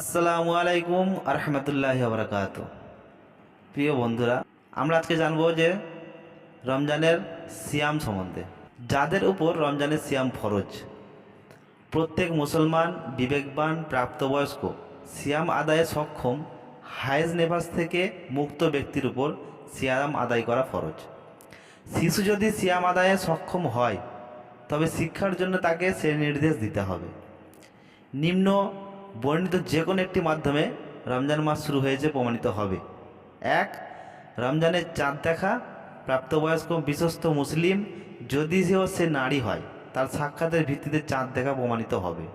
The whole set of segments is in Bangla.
আসসালামু আলাইকুম আরহামতুল্লাহ বরকাত প্রিয় বন্ধুরা, আমরা আজকে জানব যে রমজানের সিয়াম সম্বন্ধে। যাদের উপর রমজানের সিয়াম ফরজ, প্রত্যেক মুসলমান বিবেকবান প্রাপ্তবয়স্ক সিয়াম আদায়ে সক্ষম হায়েজ নেভাস থেকে মুক্ত ব্যক্তির উপর সিয়াম আদায় করা ফরজ। শিশু যদি সিয়াম আদায়ে সক্ষম হয়, তবে শিক্ষার জন্য তাকে সে নির্দেশ দিতে হবে। নিম্ন বর্ণিত যে কোনো একটি মাধ্যমে রমজান মাস শুরু হয়েছে, প্রমাণিত হবে। এক রমজানের চাঁদ দেখা, প্রাপ্তবয়স্ক, বিশ্বস্ত মুসলিম, যদি সেও সে নারী হয়, তার সাক্ষাতের ভিত্তিতে চাঁদ দেখা প্রমাণিত হবে।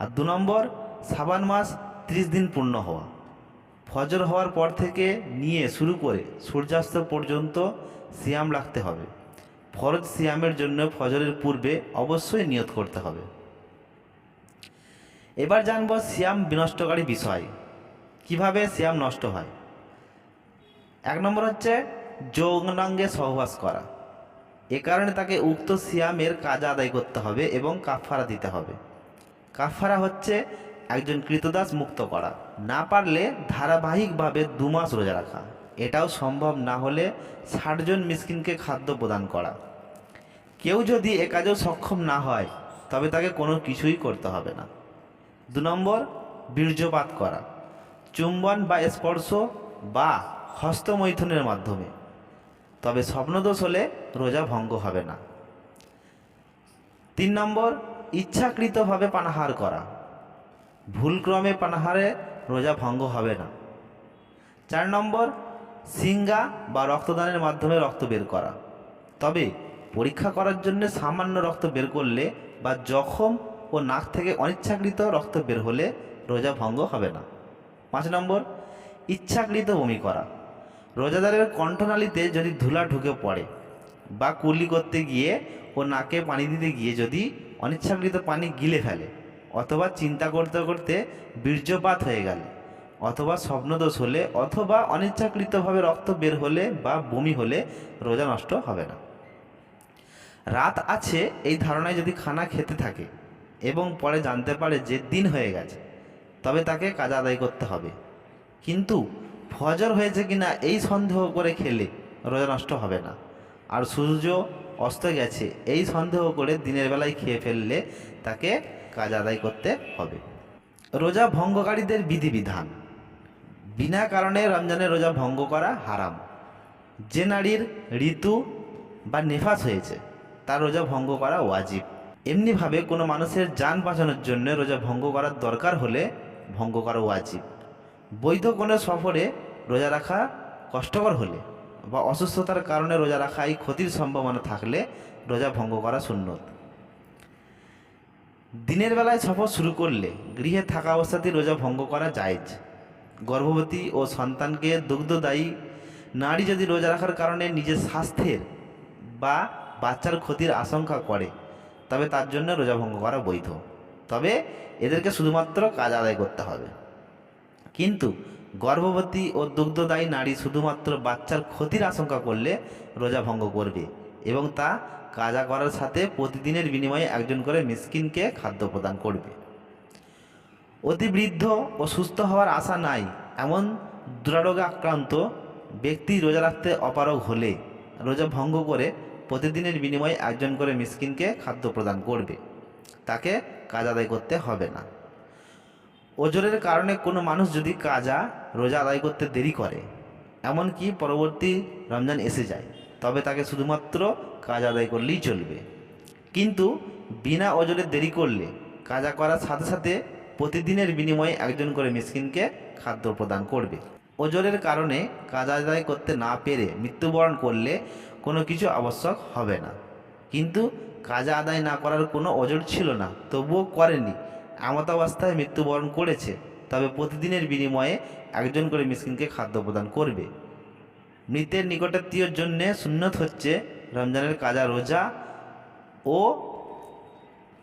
আর দু নম্বর সাবান মাস ত্রিশ দিন পূর্ণ হওয়া। ফজর হওয়ার পর থেকে নিয়ে শুরু করে সূর্যাস্ত পর্যন্ত সিয়াম রাখতে হবে। ফরজ সিয়ামের জন্য ফজরের পূর্বে অবশ্যই নিয়ত করতে হবে। এবার জানব সিয়াম বিনষ্টকারী বিষয়। কীভাবে সিয়াম নষ্ট হয়? এক নম্বর হচ্ছে যৌনাঙ্গে সহবাস করা। এ কারণে তাকে উক্ত সিয়ামের কাজ আদায় করতে হবে এবং কাফারা দিতে হবে। কাফারা হচ্ছে একজন কৃতদাস মুক্ত করা। না পারলে ধারাবাহিকভাবে দু মাস রোজা রাখা। এটাও সম্ভব না হলে ষাটজন মিসকিনকে খাদ্য প্রদান করা। কেউ যদি এ কাজেও সক্ষম না হয়, তবে তাকে কোনো কিছুই করতে হবে না। দু নম্বর, বীর্যপাত করা। চুম্বন বা স্পর্শ বা হস্তমৈথুনের মাধ্যমে। তবে স্বপ্নদোষ হলে রোজা ভঙ্গ হবে না। তিন নম্বর, ইচ্ছাকৃতভাবে পানাহার করা। ভুলক্রমে পানাহারে রোজা ভঙ্গ হবে না। চার নম্বর সিঙ্গা বা রক্তদানের মাধ্যমে রক্ত বের করা। তবে পরীক্ষা করার জন্য সামান্য রক্ত বের করলে বা জখম ও নাক থেকে অনিচ্ছাকৃত রক্ত বের হলে রোজা ভঙ্গ হবে না। পাঁচ নম্বর, ইচ্ছাকৃত বমি করা। রোজাদারের কণ্ঠনালীতে যদি ধুলা ঢুকে পড়ে বা কুলি করতে গিয়ে ও নাকে পানি দিতে গিয়ে যদি অনিচ্ছাকৃত পানি গিলে ফেলে অথবা চিন্তা করতে করতে বীর্যপাত হয়ে গেলে অথবা স্বপ্নদোষ হলে অথবা অনিচ্ছাকৃতভাবে রক্ত বের হলে বা বমি হলে রোজা নষ্ট হবে না। রাত আছে এই ধারণায় যদি খানা খেতে থাকে এবং পরে জানতে পারে যে দিন হয়ে গেছে, তবে তাকে কাজ আদায় করতে হবে। কিন্তু ফজর হয়েছে কিনা এই সন্দেহ করে খেলে রোজা নষ্ট হবে না। আর সূর্য অস্ত গেছে এই সন্দেহ করে দিনের বেলায় খেয়ে ফেললে তাকে কাজ আদায় করতে হবে। রোজা ভঙ্গকারীদের বিধিবিধান। বিনা কারণে রমজানের রোজা ভঙ্গ করা হারাম। যে নারীর ঋতু বা নেফাস হয়েছে, তার রোজা ভঙ্গ করা ওয়াজিব। এমনিভাবে কোনো মানুষের যান বাঁচানোর জন্য রোজা ভঙ্গ করার দরকার হলে ভঙ্গ করা ওয়াজিব। বৈধ কোনো সফরে রোজা রাখা কষ্টকর হলে বা অসুস্থতার কারণে রোজা রাখা এই ক্ষতির সম্ভাবনা থাকলে রোজা ভঙ্গ করা সুন্নত। দিনের বেলায় সফর শুরু করলে গৃহে থাকা অবস্থাতেই রোজা ভঙ্গ করা জায়েজ। গর্ভবতী ও সন্তানকে দুগ্ধদায়ী নারী যদি রোজা রাখার কারণে নিজের স্বাস্থ্যের বা বাচ্চার ক্ষতির আশঙ্কা করে তবে তার জন্য রোজা ভঙ্গ করা বৈধ। তবে এদেরকে শুধুমাত্র কাজ আদায় করতে হবে। কিন্তু গর্ভবতী ও দুগ্ধদায়ী নারী শুধুমাত্র বাচ্চার ক্ষতির আশঙ্কা করলে রোজা ভঙ্গ করবে এবং তা কাজা করার সাথে প্রতিদিনের বিনিময়ে একজন করে মিসকিনকে খাদ্য প্রদান করবে। অতি বৃদ্ধ ও সুস্থ হওয়ার আশা নাই এমন দুরারোগে আক্রান্ত ব্যক্তি রোজা রাখতে অপারগ হলে রোজা ভঙ্গ করে প্রতিদিনের বিনিময়ে একজন করে মিসকিনকে খাদ্য প্রদান করবে। তাকে কাজ আদায় করতে হবে না। ওজনের কারণে কোনো মানুষ যদি কাজা রোজা আদায় করতে দেরি করে, এমনকি পরবর্তী রমজান এসে যায়, তবে তাকে শুধুমাত্র কাজ আদায় করলেই চলবে। কিন্তু বিনা ওজনে দেরি করলে কাজা করার সাথে সাথে প্রতিদিনের বিনিময়ে একজন করে মিসকিনকে খাদ্য প্রদান করবে। ওজনের কারণে কাজ আদায় করতে না পেরে মৃত্যুবরণ করলে কোনো কিছু আবশ্যক হবে না। কিন্তু কাজা আদায় না করার কোনো ওজন ছিল না, তবুও করেনি। আমতাবস্থায় মৃত্যুবরণ করেছে, তবে প্রতিদিনের বিনিময়ে একজন করে মিসকিনকে খাদ্য প্রদান করবে। মৃতের নিকটাত্মীয়র জন্যে সুন্নত হচ্ছে রমজানের কাজা রোজা ও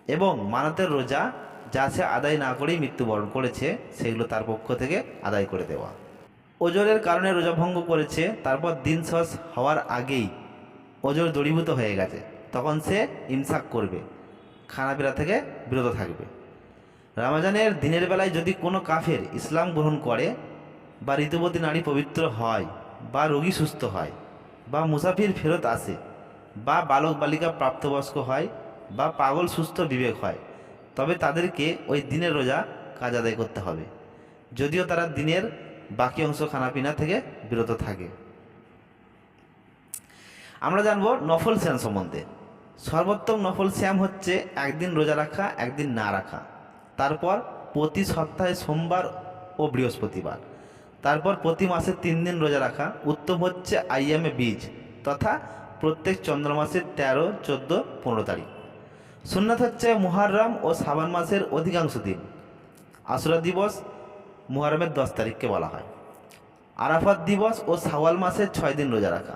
এবং মানতের রোজা, যা সে আদায় না করেই মৃত্যুবরণ করেছে, সেগুলো তার পক্ষ থেকে আদায় করে দেওয়া। ওজনের কারণে রোজা ভঙ্গ করেছে, তারপর দিন শেষ হওয়ার আগেই ওজোর দড়ীভূত হয়ে গেছে। তখন সে ইমসাক করবে। খানাপিনা থেকে বিরত থাকবে। রামাজানের দিনের বেলায় যদি কোনো কাফের ইসলাম গ্রহণ করে বা ঋতুবতী নারী পবিত্র হয় বা রোগী সুস্থ হয় বা মুসাফির ফেরত আসে বা বালক বালিকা প্রাপ্তবয়স্ক হয় বা পাগল সুস্থ বিবেক হয়, তবে তাদেরকে ওই দিনের রোজা কাজ আদায় করতে হবে। যদিও তারা দিনের বাকি অংশ খানাপিনা থেকে বিরত থাকে। আমরা জানব নফল শ্যাম সম্বন্ধে। সর্বোত্তম নফল শ্যাম হচ্ছে একদিন রোজা রাখা, একদিন না রাখা। তারপর প্রতি সপ্তাহে সোমবার ও বৃহস্পতিবার। তারপর প্রতি মাসে তিন দিন রোজা রাখা, উত্তম হচ্ছে আইএমএ বীজ তথা প্রত্যেক চন্দ্র মাসের তেরো, চোদ্দ, পনেরো তারিখ। সুন্নাত হচ্ছে মুহাররম ও শ্রাবণ মাসের অধিকাংশ দিন। আশুরা দিবস মুহরমের দশ তারিখকে বলা হয়। আরাফাত দিবস ও সাওয়াল মাসের ছয় দিন রোজা রাখা।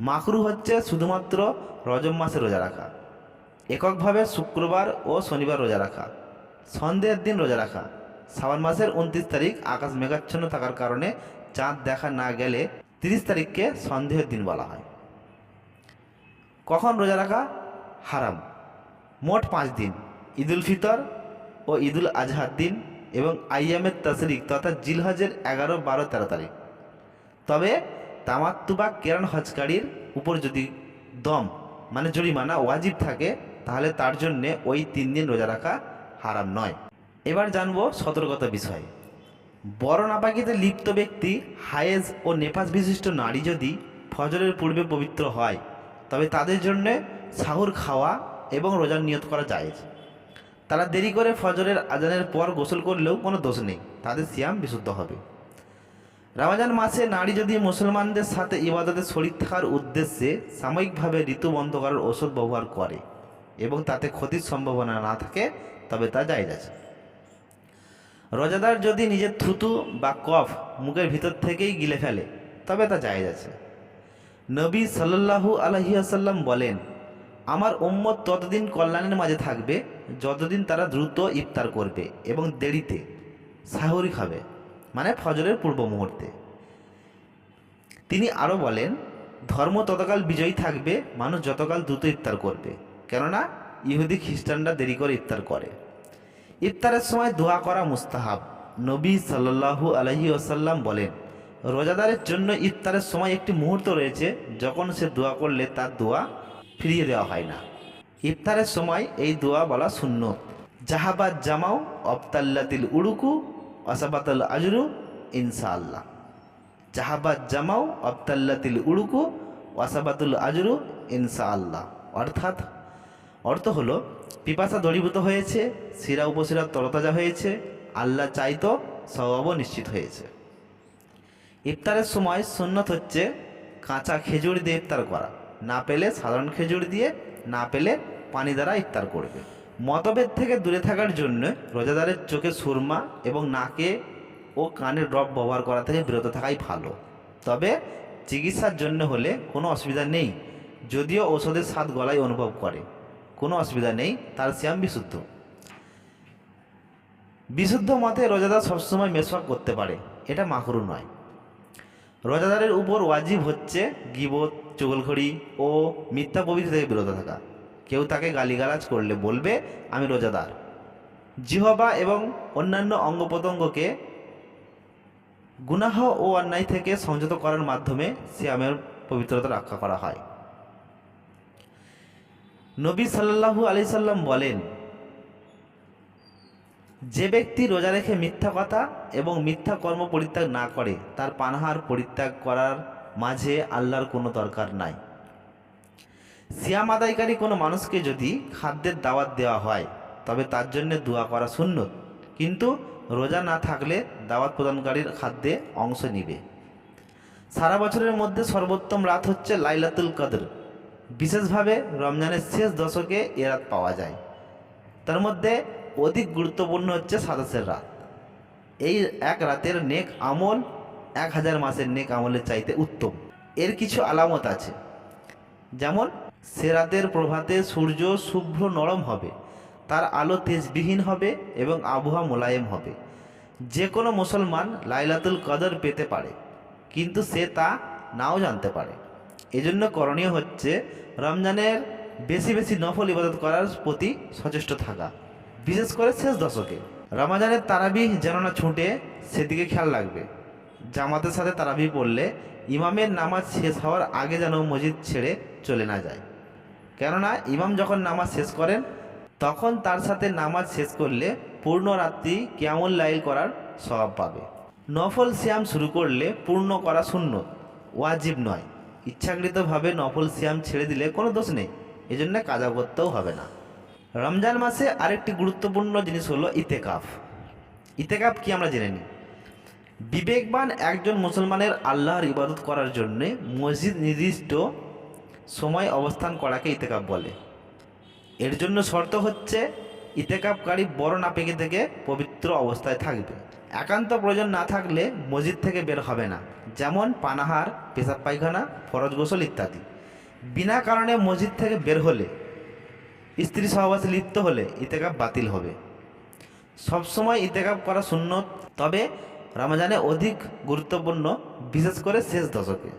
মাকরু হচ্ছে শুধুমাত্র রজব মাসে রোজা রাখা। এককভাবে শুক্রবার ও শনিবার রোজা রাখা। সন্ধ্যের দিন রোজা রাখা। শ্রাবণ মাসের উনত্রিশ তারিখ আকাশ মেঘাচ্ছন্ন থাকার কারণে চাঁদ দেখা না গেলে তিরিশ তারিখকে সন্দেহের দিন বলা হয়। কখন রোজা রাখা? হারাম। মোট পাঁচ দিন। ঈদুল ফিতর ও ঈদুল আজহার দিন এবং আইয়ামের তশরিক তথা জিলহজের এগারো, বারো, তেরো তারিখ। তবে তামাত্তু বা কেরান হজকারীর উপর যদি দম মানে জরিমানা ওয়াজিব থাকে, তাহলে তার জন্যে ওই তিন দিন রোজা রাখা হারাম নয়। এবার জানব সতর্কতা বিষয়। বড় নাপাকিতে লিপ্ত ব্যক্তি, হায়েজ ও নেপাস বিশিষ্ট নারী যদি ফজরের পূর্বে পবিত্র হয়, তবে তাদের জন্যে সাহুর খাওয়া এবং রোজার নিয়ত করা যায় তারা দেরি করে ফজরের আজানের পর গোসল করলেও কোনো দোষ নেই, তাদের সিয়াম বিশুদ্ধ হবে। রমাজান মাসে নারী যদি মুসলমানদের সাথে ইবাদতে শরীর থাকার উদ্দেশ্যে সাময়িকভাবে ঋতু বন্ধ করার ওষুধ ব্যবহার করে এবং তাতে ক্ষতির সম্ভাবনা না থাকে, তবে তা জায়জ আছে। রোজাদার যদি নিজের থুতু বা কফ মুখের ভিতর থেকেই গিলে ফেলে, তবে তা জায়েজ আছে। নবী সাল্লাল্লাহু আলহিহাসাল্লাম বলেন, আমার উম্মত ততদিন কল্যাণের মাঝে থাকবে, যতদিন তারা দ্রুত ইফতার করবে এবং দেরিতে সাহরি খাবে। মানে ফজরের পূর্ব মুহূর্তে তিনি আরও বলেন, ধর্ম ততকাল বিজয়ী থাকবে, মানুষ যতকাল দ্রুত ইফতার করবে। কেননা, ইহুদি খ্রিস্টানরা দেরি করে ইফতার করে। ইফতারের সময় দোয়া করা মুস্তাহাব। নবী সাল্লাল্লাহু আলহি আসাল্লাম বলেন, রোজাদারের জন্য ইফতারের সময় একটি মুহূর্ত রয়েছে, যখন সে দোয়া করলে তার দোয়া ফিরিয়ে দেওয়া হয় না। ইফতারের সময় এই দোয়া বলা শূন্য জাহাবাদ জামাও অবতাল্লাতিল উড়ুকু অসাবাতাল আজরু ইনশাআল্লাহ জাহাবাদ জামাও অবতাল্লাতিল উড়ুকু ওয়াসাবাতুল আজরু ইনশাআল্লাহ অর্থাৎ অর্থ হলো পিপাসা দড়ীভূত হয়েছে, শিরা উপশিরা তরতাজা হয়েছে, আল্লাহ চাইতো স্বভাবও নিশ্চিত হয়েছে। ইফতারের সময় সুন্নত হচ্ছে কাঁচা খেজুর দিয়ে ইফতার করা। না পেলে সাধারণ খেজুর দিয়ে, না পেলে পানি দ্বারা ইফতার করবে। মতভেদ থেকে দূরে থাকার জন্য রোজাদারের চোখে সুরমা এবং নাকে ও কানের ড্রপ ব্যবহার করা থেকে বিরত থাকাই ভালো। তবে চিকিৎসার জন্য হলে কোনো অসুবিধা নেই, যদিও ওষুধের স্বাদ গলায় অনুভব করে। কোনো অসুবিধা নেই, তার শ্যাম বিশুদ্ধ। বিশুদ্ধ মতে রোজাদার সবসময় মেসওয়াক করতে পারে, এটা মাকরু নয়। রোজাদারের উপর ওয়াজিব হচ্ছে গিবত, চুগলখড়ি ও মিথ্যা প্রভৃতি থেকে বিরত থাকা। কেউ তাকে গালিগালাজ করলে বলবে, আমি রোজাদার। জিহবা এবং অন্যান্য অঙ্গ প্রত্যঙ্গকে গুনাহ ও অন্যায় থেকে সংযত করার মাধ্যমে সিয়ামের পবিত্রতা রক্ষা করা হয়। নবী সাল্লাল্লাহু আলি সাল্লাম বলেন, যে ব্যক্তি রোজা রেখে মিথ্যা কথা এবং মিথ্যা কর্ম পরিত্যাগ না করে, তার পানাহার পরিত্যাগ করার মাঝে আল্লাহর কোনো দরকার নাই। সিয়াম আদায়কারী কোনো মানুষকে যদি খাদ্যের দাওয়াত দেওয়া হয়, তবে তার জন্য দোয়া করা শূন্য কিন্তু রোজা না থাকলে দাওয়াত প্রদানকারীর খাদ্যে অংশ নিবে। সারা বছরের মধ্যে সর্বোত্তম রাত হচ্ছে লাইলাতুল কদর। বিশেষভাবে রমজানের শেষ দশকে এ রাত পাওয়া যায়। তার মধ্যে অধিক গুরুত্বপূর্ণ হচ্ছে সাতাশের রাত। এই এক রাতের নেক আমল এক হাজার মাসের নেক আমলের চাইতে উত্তম। এর কিছু আলামত আছে। যেমন সে রাতের প্রভাতে সূর্য শুভ্র নরম হবে, তার আলো তেজবিহীন হবে এবং আবহাওয়া মোলায়েম হবে। যে কোনো মুসলমান লাইলাতুল কদর পেতে পারে, কিন্তু সে তা নাও জানতে পারে। এজন্য করণীয় হচ্ছে রমজানের বেশি বেশি নফল ইবাদত করার প্রতি সচেষ্ট থাকা, বিশেষ করে শেষ দশকে। রমাজানের তারাবি যেন না ছুটে, সেদিকে খেয়াল রাখবে। জামাতের সাথে তারাবি পড়লে ইমামের নামাজ শেষ হওয়ার আগে যেন মসজিদ ছেড়ে চলে না যায়। কেননা ইমাম যখন নামাজ শেষ করেন, তখন তার সাথে নামাজ শেষ করলে পূর্ণ রাত্রি কেমন লাইল করার স্বভাব পাবে। নফল শ্যাম শুরু করলে পূর্ণ করা শূন্য ওয়াজিব নয়। ইচ্ছাকৃতভাবে নফল শ্যাম ছেড়ে দিলে কোনো দোষ নেই, এজন্য কাজা করতেও হবে না। রমজান মাসে আরেকটি গুরুত্বপূর্ণ জিনিস হলো ইতেকাফ। ইতেকাফ কি আমরা জেনে নিই? বিবেকবান একজন মুসলমানের আল্লাহর ইবাদত করার জন্যে মসজিদ নির্দিষ্ট সময় অবস্থান করাকে ইতেকাপ বলে। এর জন্য শর্ত হচ্ছে ইতেকাপকারী বড় নাপিকে থেকে পবিত্র অবস্থায় থাকবে। একান্ত প্রয়োজন না থাকলে মসজিদ থেকে বের হবে না, যেমন পানাহার, পেশাব পায়খানা, ফরজ গোসল ইত্যাদি। বিনা কারণে মসজিদ থেকে বের হলে, স্ত্রী সহবাসে লিপ্ত হলে ইতেকাপ বাতিল হবে। সবসময় ইতেকাপ করা শূন্য তবে রমজানে অধিক গুরুত্বপূর্ণ, বিশেষ করে শেষ দশকে।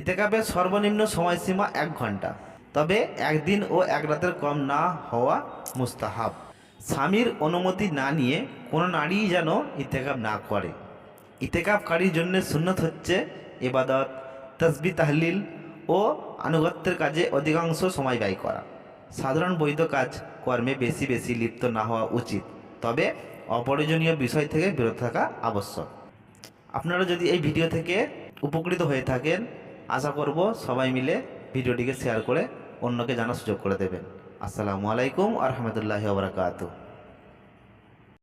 ইতেকাপের সর্বনিম্ন সময়সীমা এক ঘণ্টা। তবে একদিন ও এক রাতের কম না হওয়া মুস্তাহাব। স্বামীর অনুমতি না নিয়ে কোনো নারী যেন ইতেকাপ না করে। ইতেকাপকারীর জন্য সুন্নত হচ্ছে এবাদত তসবি, তাহলিল ও আনুগত্যের কাজে অধিকাংশ সময় ব্যয় করা। সাধারণ বৈধ কাজ কর্মে বেশি বেশি লিপ্ত না হওয়া উচিত। তবে অপ্রয়োজনীয় বিষয় থেকে বিরত থাকা আবশ্যক। আপনারা যদি এই ভিডিও থেকে উপকৃত হয়ে থাকেন আশা করব সবাই মিলে ভিডিওটিকে শেয়ার করে অন্যকে জানার সুযোগ করে দেবেন। আসসালামু আলাইকুম আ রহমতুল্লাহি ওবরাকাতু